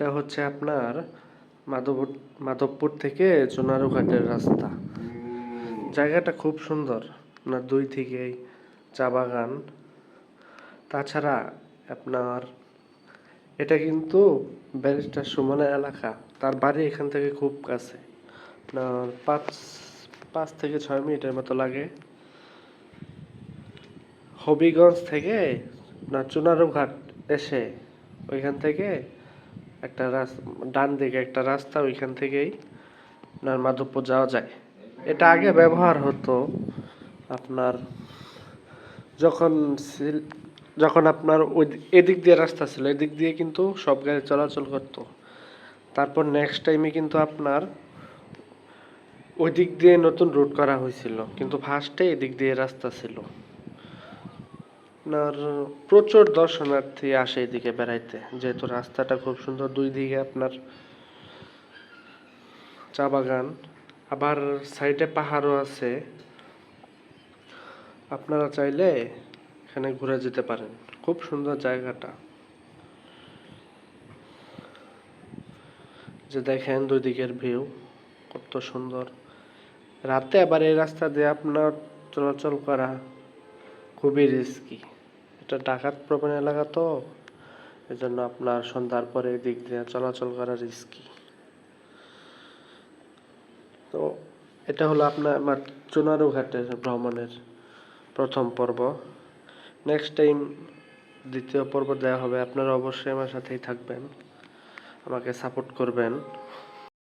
এটা হচ্ছে আপনার মাধবপুর মাধবপুর থেকে সোনারুঘাটের রাস্তা। জায়গাটা খুব সুন্দর, আপনার দুই থেকেই চা বাগান। তাছাড়া আপনার, এটা কিন্তু ব্যারিস্টার সুমনের এলাকা, তার বাড়ি এখান থেকে খুব কাছে। আপনার পাঁচ পাঁচ থেকে ছয় মিনিটের মতো লাগে। হবিগঞ্জ থেকে না চুনারু ঘাট এসে ওইখান থেকে একটা ডান দিকে একটা রাস্তা, ওইখান থেকেই আপনার মাধবপুর যাওয়া যায়। এটা আগে ব্যবহার হতো। আপনার যখন যখন আপনার ওই এদিক দিয়ে রাস্তা ছিল, এদিক দিয়ে কিন্তু সব গাড়ি চলাচল করতো। তারপর নেক্সট টাইমে কিন্তু আপনার ওই দিক দিয়ে নতুন রুট করা হয়েছিল। কিন্তু ফার্স্টে এদিক দিয়ে রাস্তা ছিল। আপনার প্রচুর দর্শনার্থী আসে এদিকে বেড়াইতে। যেহেতু রাস্তাটা খুব সুন্দর, দুই দিকে আপনার চা বাগান। আবার সাইডে পাহাড়ও আছে। আপনারা চাইলে এখানে ঘুরে যেতে পারেন। খুব সুন্দর জায়গাটা। যে দেখেন দুই দিকের ভিউ, কত সুন্দর। রাতে আবার এই রাস্তা দিয়ে আপনার চলাচল করা খুবই রিস্কি এটা ডাকাত প্রবণ এলাকা তো, এজন্য আপনার সন্ধ্যার পরে এই দিক দিয়ে চলাচল করা রিস্কি তো এটা হলো আপনার আমার চুনারু ঘাটের ভ্রমণের প্রথম পর্ব। নেক্সট টাইম দ্বিতীয় পর্ব দেওয়া হবে, আপনারা অবশ্যই আমার সাথেই থাকবেন। আমাকে সাপোর্ট করবেন।